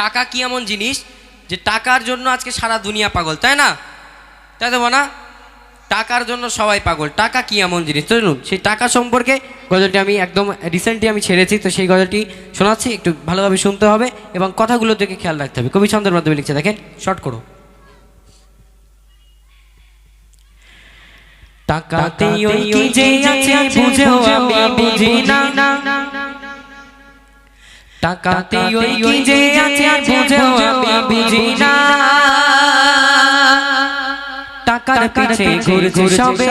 টাকা কি এমন জিনিস যে টাকার জন্য আজকে সারা দুনিয়া পাগল, তাই না? তাই তো না টাকার জন্য সবাই পাগল, টাকা কি এমন জিনিস? তো সেই টাকা সম্পর্কে গজলটি আমি একদম রিসেন্টলি আমি ছেড়েছি, তো সেই গজলটি শোনাচ্ছি, একটু ভালোভাবে শুনতে হবে এবং কথাগুলো থেকে খেয়াল রাখতে হবে। কবি ছন্দের মাধ্যমে লিখছে, দেখেন শর্ট করো। টাকাতে ওই কি যে আছে আমি বুঝি না। টাকাতে ওই কি যে আছে বুঝেও আমি বুঝি না। টাকার পিছে ঘুরছে সবে।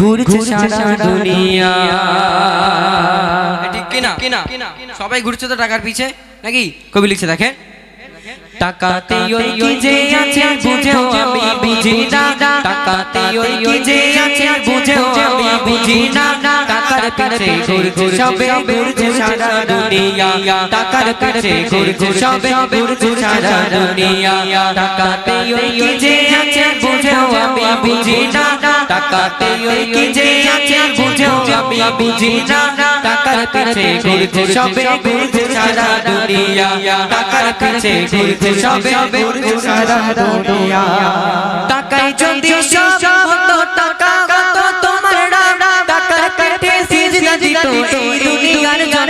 ঘুরছে সারা দুনিয়া। ঠিক কিনা? কিনা সবাই ঘুরছে তো টাকার পিছে? নাকি? কবি লিখছে দেখেন। টাকাতে ওই কি যে আছে বুঝেও আমি বুঝি না। টাকাতে ওই কি যে আছে বুঝেও আমি বুঝি না। টাকার পিছে ঘুরছে সবে ঘুরছে সারা দুনিয়া। টাকার পিছে ঘুরছে সবে ঘুরছে সারা দুনিয়া। টাকাতে ওই কি যে আছে বুঝেও আমি বুঝি না। টাকাতে ওই কি যে আছে বুঝেও আমি বুঝি না। টাকার পিছে ঘুরছে সবে ঘুরছে সারা দুনিয়া। টাকার পিছে ঘুরছে সবে ঘুরছে সারা দুনিয়া। টাকায় যদি সব হতো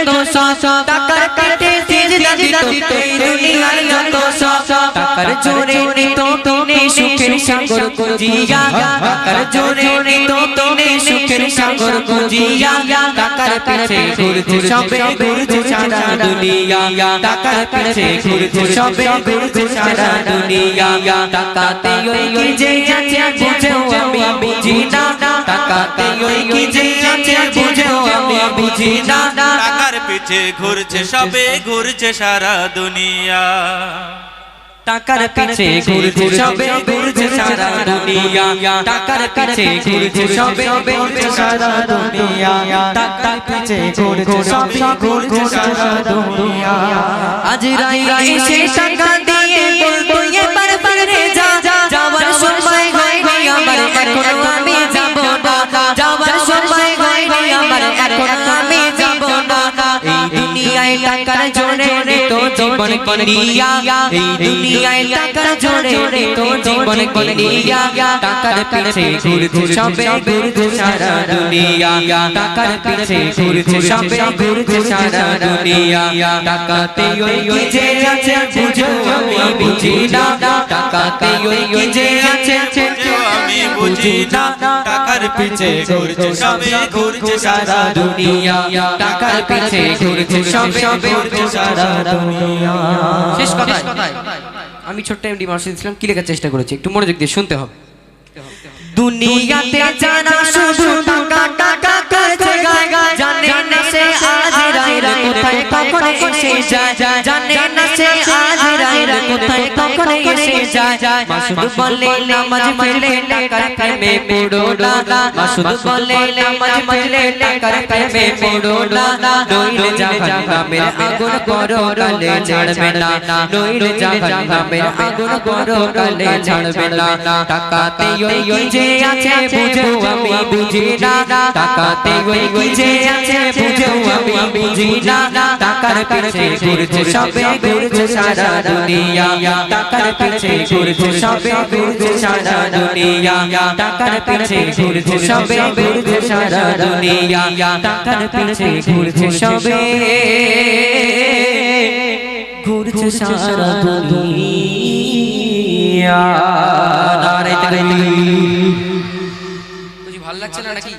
যত সব টাকার পেটে সিজদা দিত এই দুনিয়ার যত সব টাকার জোরে নিত তুমি সুখের সাগর গুজিয়া টাকার জোরে নিত তুমি সুখের সাগর গুজিয়া টাকার পিছে ঘুরছে সবে ঘুরছে সারা দুনিয়া টাকার পিছে ঘুরছে সবে ঘুরছে সারা দুনিয়া টাকাতে ওই কি যে আছে বুঝেও আমি বুঝি না টাকাতে ওই কি যে আছে বুঝেও আমি বুঝি না টাকার পিছে ঘুরছে সবে ঘুরছে সারা দুনিয়া টাকার পিছে ঘুরছে সবে ঘুরছে সারা দুনিয়া। টাকার পিছে ঘুরছে সবে ঘুরছে সারা দুনিয়া। টাকার পিছে ঘুরছে সবে ঘুরছে সারা দুনিয়া। আজ রাই এসে টাকা দিয়ে বলতো এবার বাইরে যা যাওয়ার সময় হয়নি আমার এখন আমি যাব না যাওয়ার সময় হয়নি আমার এখন আমি যাব না এই দুনিয়ায় টাকার জোরে জীবন কলিয়া এই দুনিয়ায় টাকার জোরে তো জীবন কলিয়া টাকার পিছে ঘুরছে সবে ঘুরছে সারা দুনিয়া টাকার পিছে ঘুরছে সবে ঘুরছে সারা দুনিয়া টাকাতে ওই কি যে আছে বুঝো আমি বুঝি না টাকাতে ওই কি যে আছে আমি বুঝি না টাকার পিছে ঘুরছে সবে ঘুরছে সারা দুনিয়া টাকার পিছে ঘুরছে সবে ঘুরছে সারা দুনিয়া। শেষ কথায় আমি ছোট্ট এমডি মার্শাল ইসলাম কি লেখার চেষ্টা করেছি একটু মনোযোগ দিয়ে শুনতে হবে দুনিয়াতে জানা শুধু টাকা টাকা করছে জানে না সে আজ রাইর কোথায় কখন এসে যায় জানে না সে আজ কোথায় কখন এসে যায়। মাসুদ বলে নামাজ পড়লে টাকার প্রেমে পড়ো না। মাসুদ বলে নামাজ পড়লে টাকার প্রেমে পড়ো না। নইলে জাহান্নামের আগুন করো কালে ছাড়বে না। নইলে জাহান্নামের আগুন করো কালে ছাড়বে না। টাকাতে ওই ওই যে আছে বুঝো আমি বুঝি না। টাকাতে ওই ওই যে আছে বুঝো আমি বুঝি না। টাকার পিছে ঘুরছে সবে ঘুরছে সারা দুনিয়া। টাকার পিছে ঘুরছে সবে ঘুরছে সারা দুনিয়া টাকার পিছে ঘুরছে সবে ঘুরছে সারা দুনিয়া টাকার পিছে ঘুরছে সবে ঘুরছে সারা দুনিয়া। নারে তাকবীর বুঝি ভালো লাগছে না নাকি?